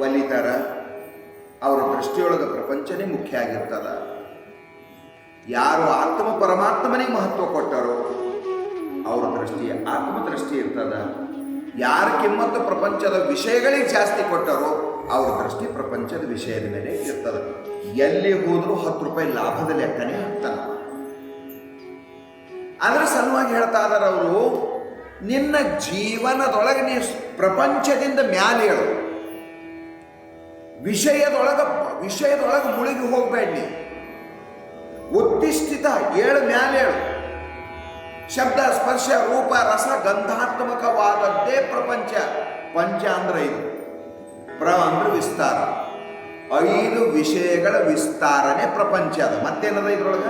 ಒಲಿತಾರ ಅವರ ದೃಷ್ಟಿಯೊಳಗೆ ಪ್ರಪಂಚನೇ ಮುಖ್ಯ ಆಗಿರ್ತದ. ಯಾರು ಆತ್ಮ ಪರಮಾತ್ಮನಿಗೆ ಮಹತ್ವ ಕೊಟ್ಟಾರೋ, ಅವರ ದೃಷ್ಟಿ ಆತ್ಮ ದೃಷ್ಟಿ ಇರ್ತದ. ಯಾರ ಕಿಮ್ಮತ್ತು ಪ್ರಪಂಚದ ವಿಷಯಗಳಿಗೆ ಜಾಸ್ತಿ ಕೊಟ್ಟಾರೋ, ಅವ್ರ ದೃಷ್ಟಿ ಪ್ರಪಂಚದ ವಿಷಯದ ಮೇಲೆ ಇರ್ತದ. ಎಲ್ಲಿ ಹೋದ್ರೂ ಹತ್ತು ರೂಪಾಯಿ ಲಾಭದ ಲೆಕ್ಕನೇ ಹಾಕ್ತಾನ ಅದರ ಸಲುವಾಗಿ ಹೇಳ್ತಾ ಇದಾರೆ ಅವರು ನಿನ್ನ ಜೀವನದೊಳಗೆ ನೀ ಪ್ರಪಂಚದಿಂದ ಮ್ಯಾಲೆ ಹೇಳು ವಿಷಯದೊಳಗ ವಿಷಯದೊಳಗೆ ಮುಳುಗಿ ಹೋಗ್ಬೇಡಿ ಉತ್ತಿಷ್ಠಿತ ಏಳು ಮ್ಯಾಲೇಳು ಶಬ್ದ, ಸ್ಪರ್ಶ, ರೂಪ, ರಸ, ಗಂಧಾತ್ಮಕವಾದದ್ದೇ ಪ್ರಪಂಚ. ಪಂಚ ಅಂದ್ರೆ ಇದು. ಪ್ರ ಅಂದ್ರೆ ವಿಸ್ತಾರ. ಐದು ವಿಷಯಗಳ ವಿಸ್ತಾರನೆ ಪ್ರಪಂಚ ಅದ. ಮತ್ತೇನದ ಇದ್ರೊಳಗ?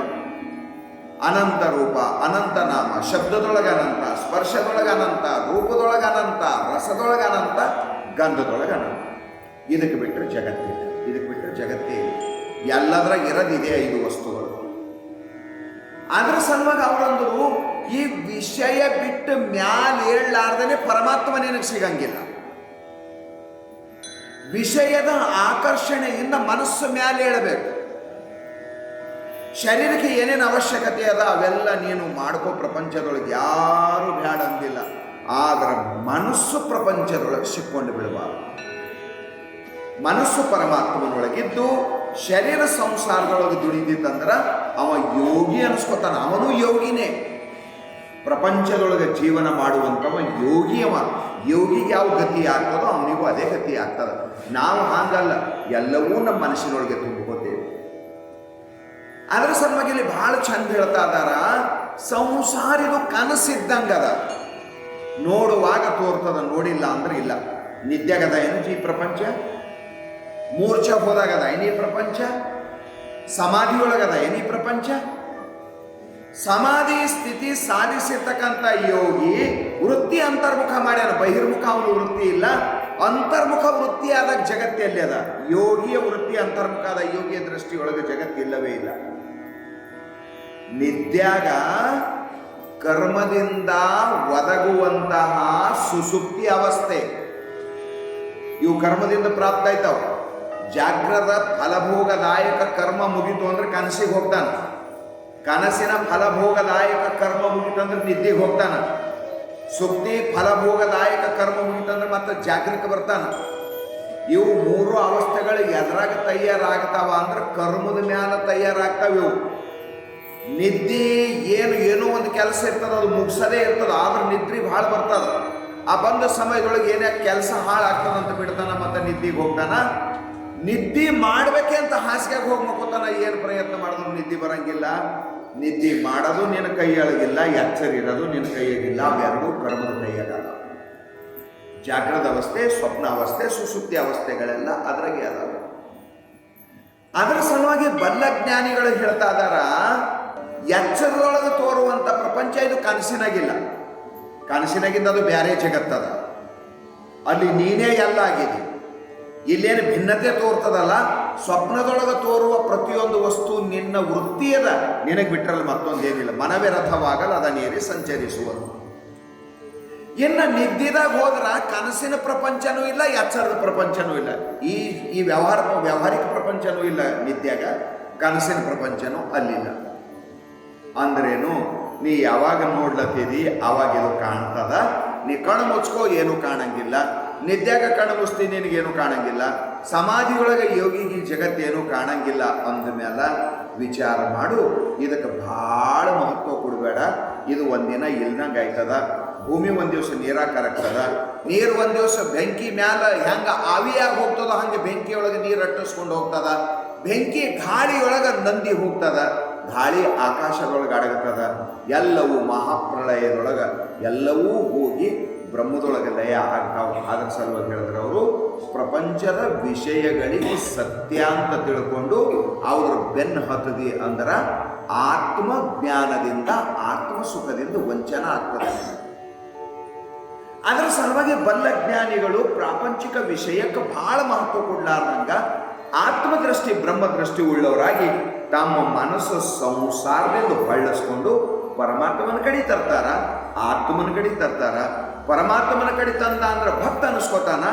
ಅನಂತ ರೂಪ, ಅನಂತ ನಾಮ, ಶಬ್ದದೊಳಗೆ ಅನಂತ ಸ್ಪರ್ಶದೊಳಗ ಅನಂತ ರೂಪದೊಳಗೆ ಅನಂತ ರಸದೊಳಗೆ ಅನಂತ ಗಂಧದೊಳಗೆ ಅನಂತ ಇದಕ್ಕೆ ಬಿಟ್ಟರೆ ಜಗತ್ತಿಲ್ಲ ಇದಕ್ಕೆ ಬಿಟ್ಟರೆ ಜಗತ್ತೇ ಇಲ್ಲ. ಇರೋದಿದೆ ಐದು ವಸ್ತುಗಳು. ಅದ್ರ ಸಲುವಾಗಿ ಅವರಂದ್ರು ಈ ವಿಷಯ ಬಿಟ್ಟು ಮ್ಯಾಲೆ ಹೇಳಲಾರ್ದೇ ಪರಮಾತ್ಮ ನಿನಗೆ ಸಿಗಂಗಿಲ್ಲ. ವಿಷಯದ ಆಕರ್ಷಣೆಯಿಂದ ಮನಸ್ಸು ಮ್ಯಾಲೆ ಏಳಬೇಕು ಶರೀರಕ್ಕೆ ಏನೇನು ಅವಶ್ಯಕತೆ ಅದ, ಅವೆಲ್ಲ ನೀನು ಮಾಡ್ಕೋ ಪ್ರಪಂಚದೊಳಗೆ. ಯಾರು ಬ್ಯಾಡ ಅಂದಿಲ್ಲ. ಆದ್ರೆ ಮನಸ್ಸು ಪ್ರಪಂಚದೊಳಗೆ ಸಿಕ್ಕೊಂಡು ಬಿಡಬಾರ್ದು. ಮನಸ್ಸು ಪರಮಾತ್ಮನೊಳಗಿದ್ದು, ಶರೀರ ಸಂಸಾರದೊಳಗೆ ದುಡಿದಿತ್ತಂದ್ರ ಅವ ಯೋಗಿ ಅನಿಸ್ಕೊತಾನ. ಅವನು ಯೋಗಿನೇ. ಪ್ರಪಂಚದೊಳಗೆ ಜೀವನ ಮಾಡುವಂಥವ ಯೋಗಿಯವ ಯೋಗಿಗೆ ಯಾವ ಗತಿ ಆಗ್ತದೋ ಅವನಿಗೂ ಅದೇ ಗತಿ ಆಗ್ತದ. ನಾವು ಹಾಗಲ್ಲ. ಎಲ್ಲವೂ ನಮ್ಮ ಮನಸ್ಸಿನೊಳಗೆ ತುಂಬಿಕೋತೇವೆ ಅದರ ಸಲುವಾಗಿ ಇಲ್ಲಿ ಬಹಳ ಚಂದ ಹೇಳ್ತಾ ಇದಾರ ಸಂಸಾರಿದು ಕನಸಿದ್ದಂಗದ ನೋಡುವಾಗ ತೋರ್ತದ, ನೋಡಿಲ್ಲ ಅಂದ್ರೆ ಇಲ್ಲ. ನಿದ್ಯಾಗದ ಏನು ಪ್ರಪಂಚ? ಮೂರ್ಛ ಹೋದಾಗದ ಏನಿ ಪ್ರಪಂಚ? ಸಮಾಧಿಯೊಳಗದ ಏನಿ ಪ್ರಪಂಚ? ಸಮಾಧಿ ಸ್ಥಿತಿ ಸಾಧಿಸಿರ್ತಕ್ಕಂಥ ಯೋಗಿ ವೃತ್ತಿ ಅಂತರ್ಮುಖ ಮಾಡ್ಯಾನ. ಬಹಿರ್ಮುಖ ಅವನು ವೃತ್ತಿ ಇಲ್ಲ. ಅಂತರ್ಮುಖ ವೃತ್ತಿ ಆದಾಗ ಜಗತ್ತೆಲ್ಲಿ ಅದ. ಯೋಗಿಯ ವೃತ್ತಿ ಅಂತರ್ಮುಖ ಆದ ಯೋಗಿಯ ದೃಷ್ಟಿಯೊಳಗೆ ಜಗತ್ತಿಲ್ಲವೇ ಇಲ್ಲ. ನಿದ್ಯಾಗ ಕರ್ಮದಿಂದ ಒದಗುವಂತಹ ಸುಸುಪ್ತಿ ಅವಸ್ಥೆ. ಇವು ಕರ್ಮದಿಂದ ಪ್ರಾಪ್ತ ಆಯ್ತಾವ. ಜಾಗ್ರದ ಫಲಭೋಗದಾಯಕ ಕರ್ಮ ಮುಗಿತು ಅಂದ್ರೆ ಕನಸಿಗೆ ಹೋಗ್ತಾನ. ಕನಸಿನ ಫಲಭೋಗದಾಯಕ ಕರ್ಮ ಮುಗಿತು ಅಂದ್ರೆ ನಿದ್ದೆಗೆ ಹೋಗ್ತಾನ. ಸುಪ್ತಿ ಫಲಭೋಗದಾಯಕ ಕರ್ಮ ಮುಗಿತಂದ್ರೆ ಮತ್ತೆ ಜಾಗೃತಿ ಬರ್ತಾನ. ಇವು ಮೂರು ಅವಸ್ಥೆಗಳು ಎದ್ರಾಗ ತಯಾರಾಗ್ತಾವ ಅಂದ್ರೆ ಕರ್ಮದ ಮ್ಯಾಲ ತಯಾರಾಗ್ತಾವ ಇವು. ನಿದ್ದೆ ಏನು, ಏನೋ ಒಂದು ಕೆಲಸ ಇರ್ತದ, ಅದು ಮುಗಿಸದೇ ಇರ್ತದ, ಆದ್ರೆ ನಿದ್ರೆ ಭಾಳ ಬರ್ತದ. ಆ ಬಂದ ಸಮಯದೊಳಗೆ ಏನೇ ಕೆಲಸ ಹಾಳಾಗ್ತದ ಅಂತ ಬಿಡ್ತಾನ, ಮತ್ತೆ ನಿದ್ದೆಗೆ ಹೋಗ್ತಾನ? ನಿದ್ದೆ ಮಾಡ್ಬೇಕೆ ಅಂತ ಹಾಸಿಗೆಗೆ ಹೋಗಿ ಮಕ್ಕೋತಾನ, ಏನು ಪ್ರಯತ್ನ ಮಾಡಿದ್ರು ನಿದ್ದೆ ಬರಂಗಿಲ್ಲ. ನಿದ್ದೆ ಮಾಡೋದು ನಿನ್ನ ಕೈಯೊಳಗಿಲ್ಲ, ಎಚ್ಚರ ಇರೋದು ನಿನ್ನ ಕೈಯಾಗಿಲ್ಲ ಅವೆರಡೂ ಕರ್ಮದ ಕೈಯಾಗಲ್ಲ ಜಾಗ್ರದ ಅವಸ್ಥೆ, ಸ್ವಪ್ನ ಅವಸ್ಥೆ ಸುಸುಪ್ತಿ ಅವಸ್ಥೆಗಳೆಲ್ಲ ಅದ್ರಾಗೆ ಅದಾವೆ. ಅದರ ಸಲುವಾಗಿ ಬಲ್ಲ ಜ್ಞಾನಿಗಳು ಹೇಳ್ತಾ ಇದಾರ ಎಚ್ಚರದೊಳಗೆ ತೋರುವಂತ ಪ್ರಪಂಚ ಇದು ಕನಸಿನಾಗಿಲ್ಲ. ಕನಸಿನಾಗಿಂದ ಅದು ಬೇರೆ ಜಗತ್ತದ. ಅಲ್ಲಿ ನೀನೇ ಎಲ್ಲ ಆಗಿದೆ. ಇಲ್ಲೇನು ಭಿನ್ನತೆ ತೋರ್ತದಲ್ಲ? ಸ್ವಪ್ನದೊಳಗೆ ತೋರುವ ಪ್ರತಿಯೊಂದು ವಸ್ತು ನಿನ್ನ ವೃತ್ತಿಯದ. ನಿನಗೆ ಬಿಟ್ಟರಲ್ಲಿ ಮತ್ತೊಂದೇನಿಲ್ಲ. ಮನವೇ ರಥವಾಗಲ್ಲ ಅದ ನೀರಿ ಸಂಚರಿಸುವುದು ಇನ್ನು ನಿದ್ದಿದಾಗ ಹೋದ್ರ ಕನಸಿನ ಪ್ರಪಂಚನೂ ಇಲ್ಲ, ಎಚ್ಚರದ ಪ್ರಪಂಚನೂ ಇಲ್ಲ. ಈ ಈ ವ್ಯವಹಾರ, ವ್ಯಾವಹಾರಿಕ ಪ್ರಪಂಚನೂ ಇಲ್ಲ ನಿದ್ಯಾಗ ಕನಸಿನ ಪ್ರಪಂಚನೂ ಅಲ್ಲಿಲ್ಲ. ಅಂದ್ರೇನು, ನೀ ಯಾವಾಗ ನೋಡ್ಲತ್ತೀರಿ ಅವಾಗ ಇದು ಕಾಣ್ತದ. ನೀ ಕಣ್ಣು ಮುಚ್ಕೋ, ಏನು ಕಾಣಂಗಿಲ್ಲ. ನಿದ್ಯಾಗ ಕಣ್ಣು ಮುಚ್ತಿ, ನಿನಗೇನು ಕಾಣಂಗಿಲ್ಲ. ಸಮಾಧಿಯೊಳಗೆ ಯೋಗಿಗೆ ಜಗತ್ತೇನು ಕಾಣಂಗಿಲ್ಲ ಅಂದ ಮೇಲೆ ವಿಚಾರ ಮಾಡು. ಇದಕ್ಕೆ ಭಾಳ ಮಹತ್ವ ಕೊಡಬೇಡ. ಇದು ಒಂದಿನ ಇಲ್ದಂಗೆ ಆಯ್ತದ. ಭೂಮಿ ಒಂದು ದಿವಸ ನೀರಾಗ ಕರಗ್ತದ ನೀರು ಒಂದು ದಿವಸ ಬೆಂಕಿ ಮ್ಯಾಲ ಹೆಂಗ ಆವಿಯಾಗಿ ಹೋಗ್ತದ ಹಂಗೆ ಬೆಂಕಿಯೊಳಗೆ ನೀರು ಅಟ್ಟಿಸ್ಕೊಂಡು ಹೋಗ್ತದ. ಬೆಂಕಿ ಗಾಳಿಯೊಳಗೆ ನಂದಿ ಹೋಗ್ತದ. ಗಾಳಿ ಆಕಾಶದೊಳಗೆ ಅಡಗತ್ತದ, ಎಲ್ಲವೂ ಮಹಾಪ್ರಳಯದೊಳಗೆ, ಎಲ್ಲವೂ ಹೋಗಿ ಬ್ರಹ್ಮದೊಳಗೆ ಲಯ ಆಗ್ತಾವೆ. ಅದ್ರ ಸಲುವಾಗಿ ಹೇಳಿದ್ರೆ ಅವರು, ಪ್ರಪಂಚದ ವಿಷಯಗಳಿಗೆ ಸತ್ಯ ಅಂತ ತಿಳ್ಕೊಂಡು, ಅವ್ರ ಬೆನ್ನು ಹತ್ತದಿ ಅಂದ್ರ ಆತ್ಮ ಜ್ಞಾನದಿಂದ ಆತ್ಮ ಸುಖದಿಂದ ವಂಚನ ಆಗ್ತದೆ. ಅದರ ಸಲುವಾಗಿ ಬಲ್ಲ ಜ್ಞಾನಿಗಳು ಪ್ರಾಪಂಚಿಕ ವಿಷಯಕ್ಕೆ ಬಹಳ ಮಹತ್ವ ಕೊಡ್ಲಾರ್ದಂಗ ಆತ್ಮದೃಷ್ಟಿ ಬ್ರಹ್ಮದೃಷ್ಟಿ ಉಳ್ಳವರಾಗಿ ತಮ್ಮ ಮನಸ್ಸು ಸಂಸಾರದಿಂದ ಹೊಳ್ಳಿಸ್ಕೊಂಡು ಪರಮಾತ್ಮನ ಕಡೆ ತರ್ತಾರ, ಆತ್ಮನ ಕಡೆ ತರ್ತಾರ. ಪರಮಾತ್ಮನ ಕಡೆ ತಂದ ಅಂದ್ರೆ ಭಕ್ತ ಅನಿಸ್ಕೋತಾನ,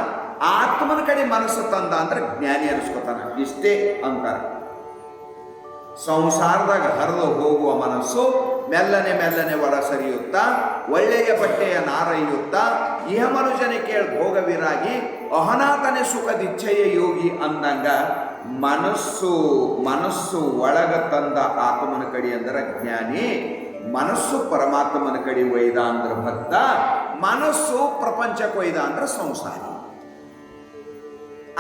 ಆತ್ಮನ ಕಡೆ ಮನಸ್ಸು ತಂದ ಅಂದ್ರೆ ಜ್ಞಾನಿ ಅನಿಸ್ಕೊತಾನ. ಇಷ್ಟೇ ಅಂತಾರೆ. ಸಂಸಾರದಾಗ ಹರಿದು ಹೋಗುವ ಮನಸ್ಸು ಮೆಲ್ಲನೆ ಮೆಲ್ಲನೆ ಒಳ ಸರಿಯುತ್ತಾ, ಒಳ್ಳೆಯ ಬಟ್ಟೆಯ ನಾರೈಯುತ್ತಾ ಇಹ ಮನುಜನೆ ಕೇಳಿ ಭೋಗವಿರಾಗಿ, ಅಹನಾತನೆ ಸುಖದಿಚ್ಛೆಯ ಯೋಗಿ ಅಂದಂಗ ಮನಸ್ಸು ಮನಸ್ಸು ಒಳಗ ತಂದ ಆತ್ಮನ ಕಡಿ ಅಂದ್ರೆ ಜ್ಞಾನಿ, ಮನಸ್ಸು ಪರಮಾತ್ಮನ ಕಡಿ ಒಯ್ದ ಅಂದ್ರೆ ಭಕ್ತ, ಮನಸ್ಸು ಪ್ರಪಂಚಕ್ಕೆ ಒಯ್ದ ಅಂದ್ರೆ ಸಂಸಾರಿ.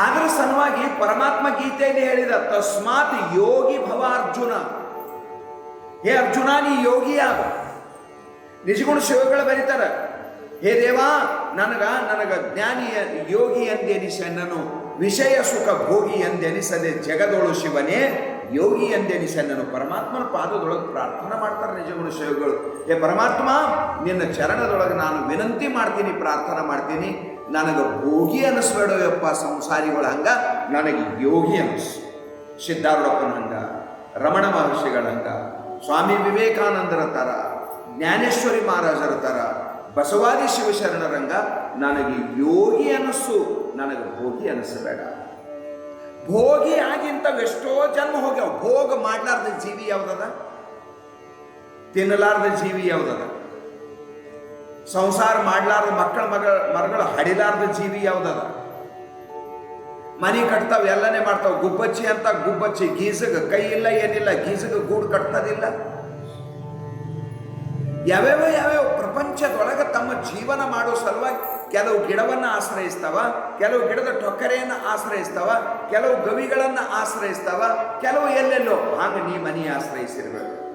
ಅದರ ಸಲುವಾಗಿ ಪರಮಾತ್ಮ ಗೀತೆಯಲ್ಲಿ ಹೇಳಿದ, ತಸ್ಮಾತ್ ಯೋಗಿ ಭವ ಅರ್ಜುನ ಹೇ ಅರ್ಜುನ, ನೀ ಯೋಗಿಯಾಗ. ನಿಜಗುಣ ಶಿವಗಳು ಬರೀತಾರ, ಹೇ ದೇವಾ, ನನಗ ನನಗ ಜ್ಞಾನಿಯ ಯೋಗಿ ಎಂದೆನಿಸೆನ್ನನು, ವಿಷಯ ಸುಖ ಭೋಗಿ ಎಂದೆನಿಸದೆ ಜಗದೋಳು ಶಿವನೇ ಯೋಗಿ ಎಂದೆನಿಸೆನ್ನನು. ಪರಮಾತ್ಮನ ಪಾದದೊಳಗೆ ಪ್ರಾರ್ಥನೆ ಮಾಡ್ತಾರೆ ನಿಜಗುಣ ಶಿವಗಳು. ಹೇ ಪರಮಾತ್ಮ, ನಿನ್ನ ಚರಣದೊಳಗೆ ನಾನು ವಿನಂತಿ ಮಾಡ್ತೀನಿ, ಪ್ರಾರ್ಥನೆ ಮಾಡ್ತೀನಿ. ನನಗೆ ಭೋಗಿ ಅನ್ನಿಸ್ಬೇಡ ಯಪ್ಪ ಸಂಸಾರಿಗಳ ಹಂಗ, ನನಗೆ ಯೋಗಿ ಅನಿಸು ಸಿದ್ಧಾರೂಢಪ್ಪನ ಹಂಗ, ರಮಣ ಮಹರ್ಷಿಗಳ ಹಂಗ, ಸ್ವಾಮಿ ವಿವೇಕಾನಂದರ ತರ ಜ್ಞಾನೇಶ್ವರಿ ಮಹಾರಾಜರ ತರ ಬಸವಾದಿ ಶಿವಶರಣರಂಗ ನನಗೆ ಯೋಗಿ ಅನಿಸು ನನಗೆ ಭೋಗಿ ಅನಿಸಬೇಡ ಭೋಗಿ ಆಗಿಂತ ಎಷ್ಟೋ ಜನ್ಮ ಹೋಗ್ಯಾವ. ಭೋಗ ಮಾಡ್ಲಾರ್ದ ಜೀವಿ ಯಾವ್ದದ? ತಿನ್ನಲಾರ್ದ ಜೀವಿ ಯಾವ್ದದ? ಸಂಸಾರ ಮಾಡ್ಲಾರ್ದ ಮಕ್ಕಳ ಮಗಳ, ಮರಗಳು ಹಡಿಲಾರ್ದ ಜೀವಿ ಯಾವ್ದದ? ಮನೆ ಕಟ್ತಾವ, ಎಲ್ಲನೇ ಮಾಡ್ತಾವ. ಗುಬ್ಬಚ್ಚಿ ಅಂತ ಗುಬ್ಬಚ್ಚಿ. ಗೀಸಗ ಕೈ ಇಲ್ಲ, ಏನಿಲ್ಲ. ಗೀಸಗ ಗೂಡು ಕಟ್ತದಿಲ್ಲ. ಯಾವ್ಯಾವ ಯಾವ್ಯಾವ ಪ್ರಪಂಚದೊಳಗೆ ತಮ್ಮ ಜೀವನ ಮಾಡೋ ಸಲುವಾಗಿ ಕೆಲವು ಗಿಡವನ್ನ ಆಶ್ರಯಿಸ್ತಾವ, ಕೆಲವು ಗಿಡದ ಟೊಕ್ಕರೆಯನ್ನ ಆಶ್ರಯಿಸ್ತಾವ, ಕೆಲವು ಗವಿಗಳನ್ನ ಆಶ್ರಯಿಸ್ತಾವ, ಕೆಲವು ಎಲ್ಲೆಲ್ಲೋ. ಹಾಗೆ ನೀ ಮನಿ ಆಶ್ರಯಿಸಿರ್ಬೇಕು.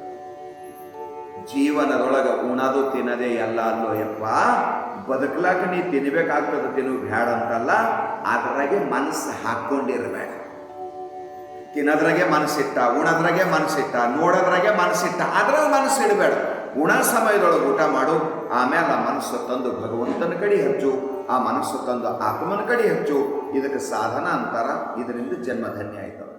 ಜೀವನದೊಳಗ ಉಣದು ತಿನ್ನದೇ ಎಲ್ಲ ಅಲ್ಲೋ ಯಪ್ಪ, ಬದುಕಲಾಕ ನೀ ತಿನ್ಬೇಕಾಗ್ತದ ತಿನ್ನು ಬ್ಯಾಡ ಅಂತಲ್ಲ, ಅದ್ರಾಗೆ ಮನಸ್ಸು ಹಾಕ್ಕೊಂಡಿರಬೇಡ ತಿನ್ನೋದ್ರಾಗೆ ಮನಸ್ಸಿಟ್ಟ, ಉಣದ್ರಾಗೆ ಮನಸ್ಸಿಟ್ಟ, ನೋಡೋದ್ರಾಗೆ ಮನಸ್ಸಿಟ್ಟ ಅದ್ರಾಗ ಮನಸ್ಸು ಇಡಬೇಡ. ಉಣ ಸಮಯದೊಳಗೆ ಊಟ ಮಾಡು ಆಮೇಲೆ ಆ ಮನಸ್ಸು ತಂದು ಭಗವಂತನ ಕಡೆ ಹಚ್ಚು, ಆ ಮನಸ್ಸು ತಂದು ಆತ್ಮನ ಕಡೆ ಹಚ್ಚು, ಇದಕ್ಕೆ ಸಾಧನ ಅಂತಾರ, ಇದರಿಂದ ಜನ್ಮಧನ್ಯ ಆಯ್ತದ